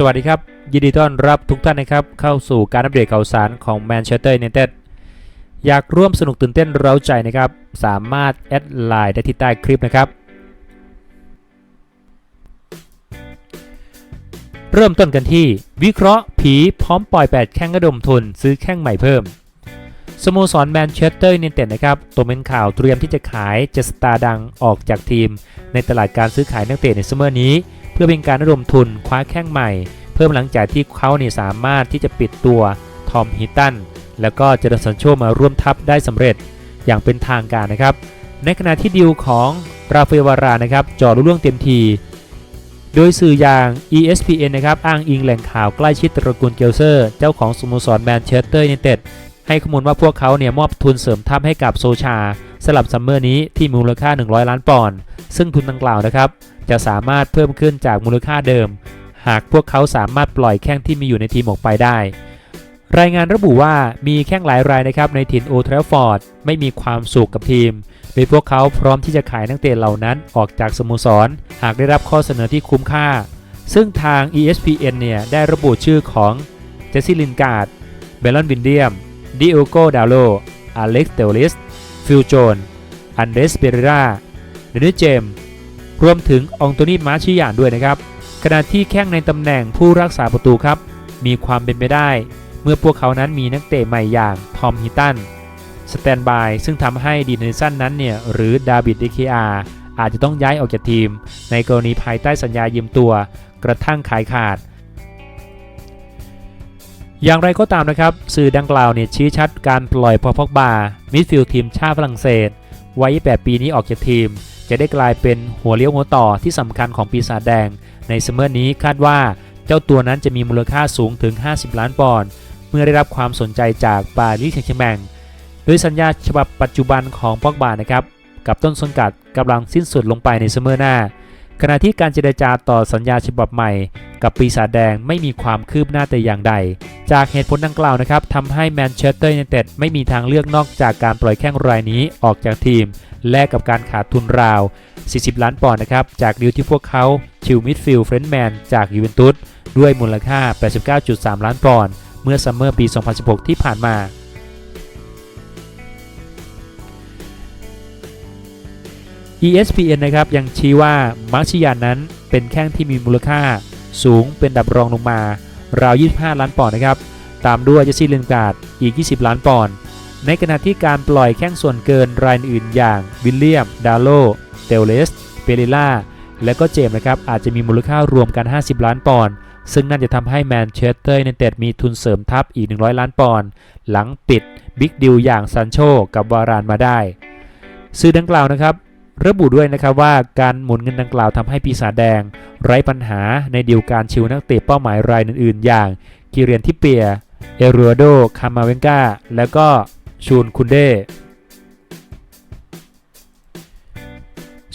สวัสดีครับ ยินดีต้อนรับทุกท่านนะครับ เข้าสู่การอัปเดตข่าวสารของแมนเชสเตอร์ยูไนเต็ดอยากร่วมสนุกตื่นเต้นเร้าใจนะครับ สามารถแอดไลน์ได้ที่ใต้คลิปนะครับ เริ่มต้นกันที่ วิเคราะห์ผีพร้อมปล่อย 8 แข้งกระดมทุนซื้อแข้งใหม่เพิ่ม สโมสรแมนเชสเตอร์ยูไนเต็ดนะครับตัวเป็นข่าวเตรียมที่จะขายเจสตาร์ดังออกจากทีม ในตลาดการซื้อขายนักเตะในซัมเมอร์นี้ พื่อเป็นการระดมทุนคว้าแข้งใหม่ เพิ่มหลังจากที่เขาเนี่ยสามารถที่จะปิดตัวทอมฮิตตันแล้วก็เจอร์สันโชมาร่วมทัพได้สำเร็จอย่างเป็นทางการนะครับ ในขณะที่ดีลของราฟาเอลวารานะครับจอรุ่ล่วงเต็มที โดยสื่ออย่าง ESPN นะครับอ้างอิงแหล่งข่าวใกล้ชิดตระกูลเกลเซอร์ เจ้าของสโมสรแมนเชสเตอร์ยูไนเต็ดให้ข้อมูลว่าพวกเขาเนี่ยมอบทุนเสริมทัพให้กับโซชา สลับซัมเมอร์นี้ที่มูลค่า 100 ล้านปอนด์ซึ่งทุนดังกล่าวนะครับ จะสามารถเพิ่มขึ้นจากมูลค่าเดิม หากพวกเขาสามารถปล่อยแข้งที่มีอยู่ในทีมออกไปได้ รายงานระบุว่ามีแข้งหลายรายนะครับในถิ่นโอทรฟอร์ดไม่มีความสุขกับทีม โดยพวกเขาพร้อมที่จะขายนักเตะเหล่านั้นออกจากสโมสร หากได้รับข้อเสนอที่คุ้มค่า ซึ่งทาง ESPN เนี่ยได้ระบุชื่อของเจสซี่ลินการ์ดเบลลอนวินเดียมดิโอโกดาโลอเล็กซ์เตลลิส ฟิลโจน อันเดสเปเรราเดนิเจม รวมถึงองโตนีมาชิยานด้วยนะครับ ขณะที่แข้งในตำแหน่งผู้รักษาประตูครับ มีความเป็นไปได้ เมื่อพวกเขานั้นมีนักเตะใหม่อย่างทอมฮิตันสแตนบายซึ่งทำให้ดีเนสันนั้นเนี่ยหรือดาวิดเดเคอาอาจจะต้องย้ายออกจากทีม ในกรณีภายใต้สัญญายืมตัว กระทั่งขายขาด อย่างไรก็ตามนะครับ สื่อดังกล่าวเนี่ยชี้ชัดการปล่อยพอพอกบามิดฟิลด์ทีมชาติฝรั่งเศสวัย8ปีนี้ออกจากทีม จะได้กลายเป็นหัวเลี้ยวหัวต่อที่สำคัญของปีศาจแดง ในซัมเมอร์นี้คาดว่าเจ้าตัวนั้นจะมีมูลค่าสูงถึง 50 ล้านปอนด์เมื่อได้รับความสนใจจากปารีสแซงต์แชร์แมงโดยสัญญาฉบับปัจจุบันของปอกบานะครับ กับต้นสังกัดกำลังสิ้นสุดลงไปในซัมเมอร์หน้า ขณะที่การเจรจาต่อสัญญาฉบับใหม่ กับปีศาจแดงไม่มีความคืบหน้าแต่อย่างใด จากเหตุผลดังกล่าวนะครับทำให้แมนเชสเตอร์ยูไนเต็ดไม่มีทางเลือกนอกจากการปล่อยแข้งรายนี้ออกจากทีม แลกกับการขาดทุนราว 40 ล้านปอนด์นะครับ จากดีลที่พวกเขาชิวมิดฟิลด์เฟรนด์แมนจากยูเวนตุสด้วยมูลค่า 89.3 ล้านปอนด์เมื่อซัมเมอร์ปี 2016 ที่ผ่านมา ESPN นะครับยังชี้ว่ามาร์ชิยานนั้นเป็นแข้งที่มีมูลค่าสูงเป็นดับรองลงมา ราว 25 ล้านปอนด์นะครับ ตามด้วยเจสซี่ลินการ์ดอีก 20 ล้านปอนด์ในขณะที่การปล่อยแข้งส่วนเกินรายอื่นอย่างวิลเลียม ดาโลเตลเลส เปเรล่า และก็เจมส์นะครับ อาจจะมีมูลค่ารวมกัน 50 ล้านปอนด์ซึ่งนั่นจะทำให้แมนเชสเตอร์ยูไนเต็ดมีทุนเสริมทัพอีก 100 ล้านปอนด์หลังปิดบิ๊กดิลอย่างซันโชกับวารานมาได้ สื่อดังกล่าวนะครับ ระบุด้วยนะครับว่าการหมุนเงินดังกล่าวทำให้ปีศาจแดง ไร้ปัญหาในเดีลการชิวนักเตะเป้าหมายรายอื่นๆ อย่างกิเรียนทิเปีย เอรัวโด คามาเวนกาแล้วก็ชูนคุนเด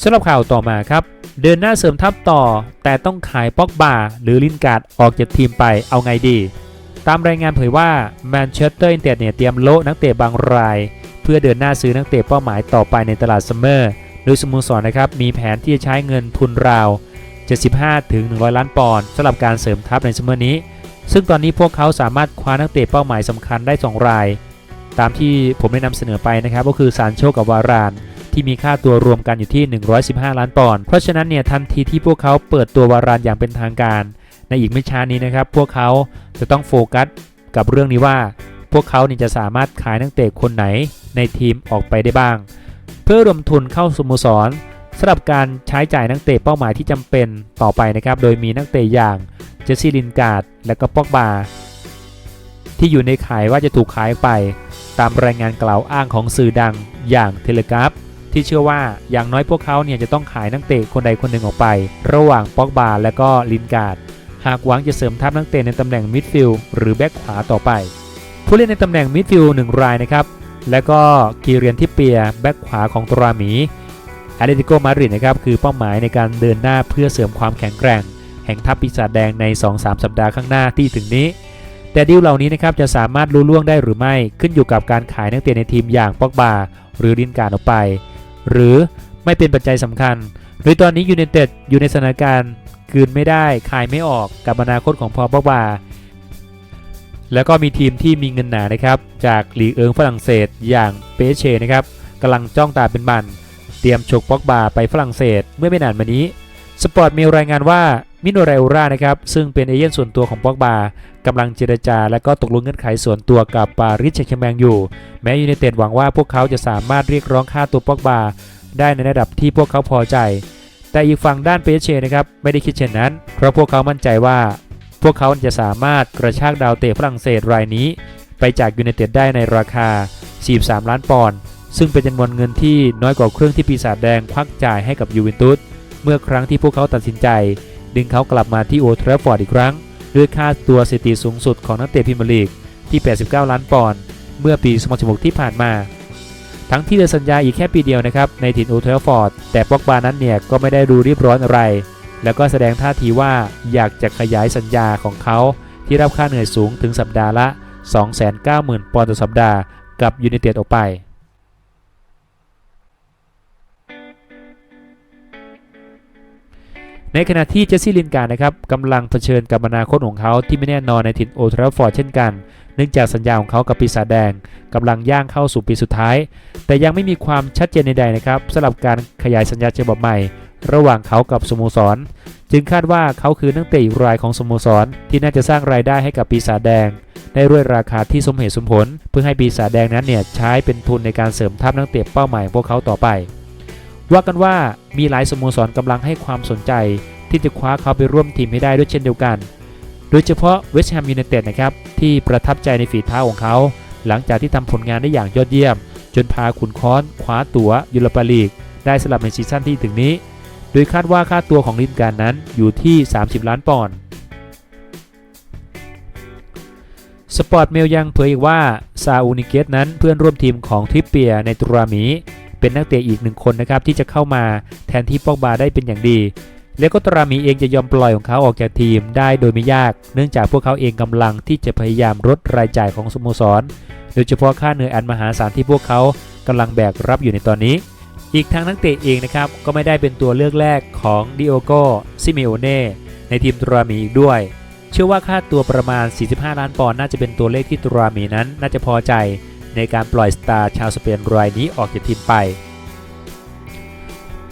สำหรับข่าวต่อมาครับ เดินหน้าเสริมทัพต่อ แต่ต้องขายป็อกบาหรือลินการ์ดออกจากทีมไปเอาไงดี ตามรายงานเผยว่าแมนเชสเตอร์ยูไนเต็ดเนี่ยเตรียมโละนักเตะบางราย เพื่อเดินหน้าซื้อนักเตะเป้าหมายต่อไปในตลาดซัมเมอร์ โดยสโมสรนะครับมีแผนที่จะใช้เงินทุนราว 75 ถึง 100 ล้านปอนด์สำหรับการเสริมทัพในซัมเมอร์นี้ ซึ่งตอนนี้พวกเขาสามารถคว้านักเตะเป้าหมายสำคัญได้ 2 ราย ตามที่ผมได้นำเสนอไปนะครับ ก็คือซานโชกับวาราน ที่มีค่าตัวรวมกันอยู่ที่ 115 ล้านปอนด์เพราะฉะนั้นเนี่ยทันทีที่พวกเขาเปิดตัววารานอย่างเป็นทางการ ในอีกไม่ช้านี้นะครับพวกเขาจะต้องโฟกัสกับเรื่องนี้ว่า พวกเขานี่จะสามารถขายนักเตะคนไหนในทีมออกไปได้บ้าง เพื่อรวมทุนเข้าสโมสรสำหรับการใช้จ่ายนักเตะเป้าหมายที่จำเป็นต่อไปนะครับ โดยมีนักเตะอย่างเจสซี่ลินการ์ดและก็ป็อกบาที่อยู่ในขายว่าจะถูกขายไป ตามรายงานกล่าวอ้างของสื่อดังอย่างเทเลกราฟที่เชื่อว่าอย่างน้อยพวกเขาเนี่ยจะต้องขายนักเตะคนใดคนหนึ่งออกไป ระหว่างป็อกบาและก็ลินการ์ดหากหวังจะเสริมทัพนักเตะในตำแหน่งมิดฟิลด์หรือแบ็กขวาต่อไป ผู้เล่นในตำแหน่งมิดฟิลด์หนึ่งรายนะครับ และก็กีเรียนทิเปียแบ็กขวาของตราหมีอตเลติโกมาดริดนะครับคือเป้าหมายในการเดินหน้าเพื่อเสริมความแข็งแกร่ง แห่งทัพปีศาจแดงใน 2-3 สัปดาห์ข้างหน้าที่ถึงนี้ แต่ดีลเหล่านี้นะครับจะสามารถรู้ล่วงได้หรือไม่ขึ้นอยู่กับการขายนักเตะในทีมอย่างปอกบาหรือลินการ์ดออกไป หรือไม่เป็นปัจจัยสำคัญ หรือตอนนี้ยูไนเต็ดอยู่ในสถานการณ์กลืนไม่ได้คายไม่ออกกับอนาคตของพอปอกบา แล้วก็มีทีมที่มีเงินหนานะครับ จากลีกเอิงฝรั่งเศสอย่างเปเชนะครับกำลังจ้องตาเป็นบัน เตรียมฉกป็อกบาไปฝรั่งเศสเมื่อไม่นานมานี้ สปอร์ตมีรายงานว่ามิโนเรโอรานะครับ ซึ่งเป็นเอเย่นส่วนตัวของป็อกบากำลังเจรจา และก็ตกลงเงื่อนไขส่วนตัวกับปาริสแชงแมงอยู่ แม้ยูไนเต็ดหวังว่าพวกเขาจะสามารถเรียกร้องค่าตัวป็อกบาได้ในระดับที่พวกเขาพอใจ แต่อีกฝั่งด้านเปเชนะครับไม่ได้คิดเช่นนั้น เพราะพวกเขามั่นใจว่า พวกเขาจะสามารถกระชากดาวเตะฝรั่งเศสรายนี้ ไปจากยูไนเต็ดได้ในราคา 43 ล้านปอนด์ซึ่งเป็นจำนวนเงินที่น้อยกว่าเครื่องที่ปีศาจแดงควักจ่ายให้กับยูเวนตุสเมื่อครั้งที่พวกเขาตัดสินใจ ดึงเขากลับมาที่โอทราฟฟอร์ดอีกครั้ง ด้วยค่าตัวสถิติสูงสุดของนักเตะพรีเมียร์ลีกที่ 89 ล้านปอนด์เมื่อปี 2016 ที่ผ่านมา ทั้งที่เหลือสัญญาอีกแค่ปีเดียวนะครับในถิ่นโอทราฟฟอร์ดแต่ปอกบานั้นเนี่ยก็ไม่ได้ดูรีบร้อนอะไร แล้วก็แสดงท่าทีว่าอยากจะขยายสัญญาของเขาที่รับค่าเหนื่อยสูงถึงสัปดาห์ละ 290,000 ปอนด์ต่อสัปดาห์กับยูไนเต็ดออกไปในขณะที่เจสซี่ลินการ์นะครับกำลังเผชิญกับอนาคตของเขาที่ไม่แน่นอนในถิ่นโอทราฟฟอร์ดเช่นกัน เนื่องจากสัญญาของเขากับปีศาจแดงกำลังย่างเข้าสู่ปีสุดท้าย แต่ยังไม่มีความชัดเจนใดๆนะครับสำหรับการขยายสัญญาฉบับใหม่ ระหว่างเขากับสโมสร จึงคาดว่าเขาคือนักเตะอีกรายของสโมสร ที่น่าจะสร้างรายได้ให้กับปีศาจแดง ได้ด้วยราคาที่สมเหตุสมผล เพื่อให้ปีศาจแดงนั้นเนี่ยใช้เป็นทุนในการเสริมทัพนักเตะเป้าหมายของพวกเขาต่อไป ว่ากันว่ามีหลายสโมสรกำลังให้ความสนใจ ที่จะคว้าเขาไปร่วมทีมให้ได้ด้วยเช่นเดียวกัน โดยเฉพาะเวสต์แฮมยูไนเต็ดนะครับที่ประทับใจในฝีเท้าของเขา หลังจากที่ทำผลงานได้อย่างยอดเยี่ยม จนพาขุนค้อนคว้าตั๋วยูโรปาลีกได้สลับในซีซั่นที่ถึงนี้ โดยคาดว่าค่าตัวของลินการนั้นอยู่ที่ 30 ล้านปอนด์สปอร์ตเมลยังเผยอีกว่าซาอูนิเกตนั้นเพื่อนร่วมทีมของทริปเปียในตุรามี เป็นนักเตะอีกหนึ่งคนนะครับที่จะเข้ามาแทนที่ปอกบาได้เป็นอย่างดี แล้วก็ตรามีเองจะยอมปล่อยของเขาออกจากทีมได้โดยไม่ยาก เนื่องจากพวกเขาเองกำลังที่จะพยายามลดรายจ่ายของสโมสร โดยเฉพาะค่าเหนื่อยอันมหาศาลที่พวกเขากำลังแบกรับอยู่ในตอนนี้ อีกทางนักเตะเองนะครับ ก็ไม่ได้เป็นตัวเลือกแรกของดิโอโกซิเมโอเน่ในทีมตรามีอีกด้วย เชื่อว่าค่าตัวประมาณ 45 ล้านปอนด์น่าจะเป็นตัวเลขที่ตรามีนั้น น่าจะพอใจในการปล่อยสตาร์ชาวสเปนรายนี้ออกจากทีมไป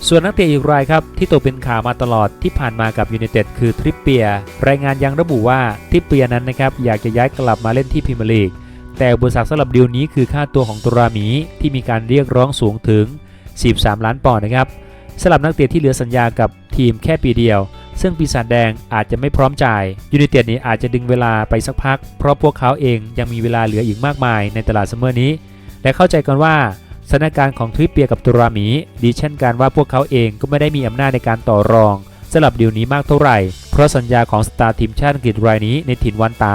ส่วนนักเตะอีกรายครับที่ตกเป็นข่าวมาตลอดที่ผ่านมากับยูไนเต็ดคือทริปเปียรายงานยังระบุว่าทริปเปียนั้นนะครับอยากจะย้ายกลับมาเล่นที่พรีเมียร์ลีกแต่อุปสรรคสำหรับดีลนี้คือค่าตัวของตุรามีที่มีการเรียกร้องสูงถึง 13ล้านปอนด์นะครับสำหรับนักเตะที่เหลือสัญญากับทีมแค่ปีเดียว ซึ่งปีศาจแดงอาจจะไม่พร้อมจ่ายยูไนเต็ดนี้อาจจะดึงเวลาไปสักพัก เพราะพวกเขาเองยังมีเวลาเหลืออีกมากมายในตลาดซัมเมอร์นี้ และเข้าใจกันว่าสถานการณ์ของทริปเปียกับตุรามีดีเช่นกันว่าพวกเขาเองก็ไม่ได้มีอำนาจในการต่อรองสำหรับดีลนี้มากเท่าไหร่ เพราะสัญญาของสตาร์ทีมชาติอังกฤษรายนี้ในถิ่นวันตา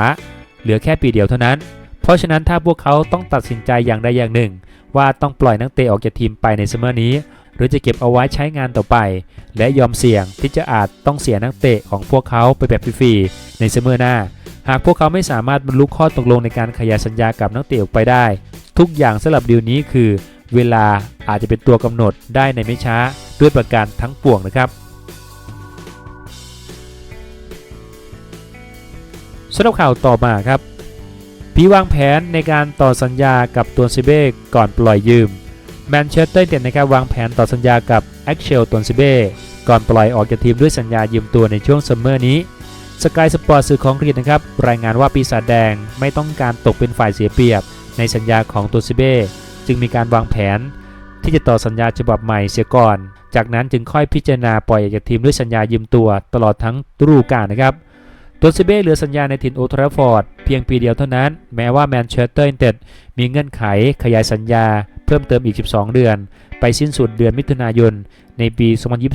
เหลือแค่ปีเดียวเท่านั้น เพราะฉะนั้นถ้าพวกเขาต้องตัดสินใจอย่างใดอย่างหนึ่ง ว่าต้องปล่อยนักเตะออกจากทีมไปในซัมเมอร์นี้ หรือจะเก็บเอาไว้ใช้งานต่อไป และยอมเสี่ยงที่จะอาจต้องเสียนักเตะของพวกเขาไปแบบฟรีๆในซัมเมอร์หน้า หากพวกเขาไม่สามารถบรรลุข้อตกลงในการขยายสัญญากับนักเตะออกไปได้ ทุกอย่างสำหรับดีลนี้คือ เวลาอาจจะเป็นตัวกำหนดได้ในไม่ช้าด้วยประการทั้งปวงนะครับสำหรับข่าวต่อมาครับ พีวางแผนในการต่อสัญญากับตัวซิเบ้ก่อนปล่อยยืมแมนเชสเตอร์ยูไนเต็ดนะครับวางแผนต่อสัญญากับแอคเชลตันซิเบ้ก่อนปล่อยออกจากทีมด้วยสัญญายืมตัวในช่วงซัมเมอร์นี้สกายสปอร์ตสื่อของอังกฤษนะครับรายงานว่าปีศาจแดงไม่ต้องการตกเป็นฝ่ายเสียเปรียบ ในสัญญาของตัวซิเบ้จึงมีการวางแผน ที่จะต่อสัญญาฉบับใหม่เสียก่อน จากนั้นจึงค่อยพิจารณาปล่อยออกจากทีมด้วยสัญญายืมตัวตลอดทั้งฤดูกาลนะครับ ตัวซิเบ้เหลือสัญญาในถิ่นโอทราฟอร์ดเพียงปีเดียวเท่านั้น แม้ว่าแมนเชสเตอร์ยูไนเต็ดมีเงื่อนไขขยายสัญญาเพิ่มเติมอีก 12 เดือน ไปสิ้นสุดเดือนมิถุนายนในปี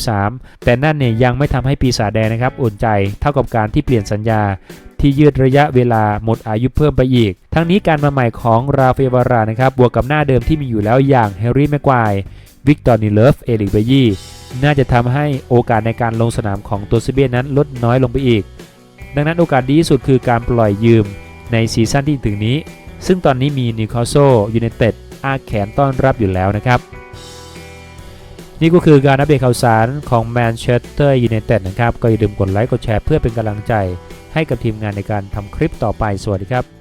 2023 แต่นั่นเนี่ยยังไม่ทำให้ปีศาจแดงนะครับอุ่นใจเท่ากับการที่เปลี่ยนสัญญาที่ยืดระยะเวลาหมดอายุเพิ่มไปอีก ทั้งนี้การมาใหม่ของราฟเอลวารานะครับ บวกกับหน้าเดิมที่มีอยู่แล้วอย่างแฮร์รี่แม็กควายวิกตอร์นิเลฟ เอลิกเบยี่ น่าจะทำให้โอกาสในการลงสนามของตัวซิเบ้นั้นลดน้อยลงไปอีก ดังนั้นโอกาสดีที่สุดคือการปล่อยยืมในซีซั่นที่ถึงนี้ ซึ่งตอนนี้มีนิวคาสเซิลยูไนเต็ดอาแขนต้อนรับอยู่แล้วนะครับ นี่ก็คือการอัปเดตข่าวสารของแมนเชสเตอร์ยูไนเต็ดนะครับ ก็อย่าลืมกดไลค์กดแชร์เพื่อเป็นกำลังใจให้กับทีมงานในการทำคลิปต่อไปสวัสดีครับ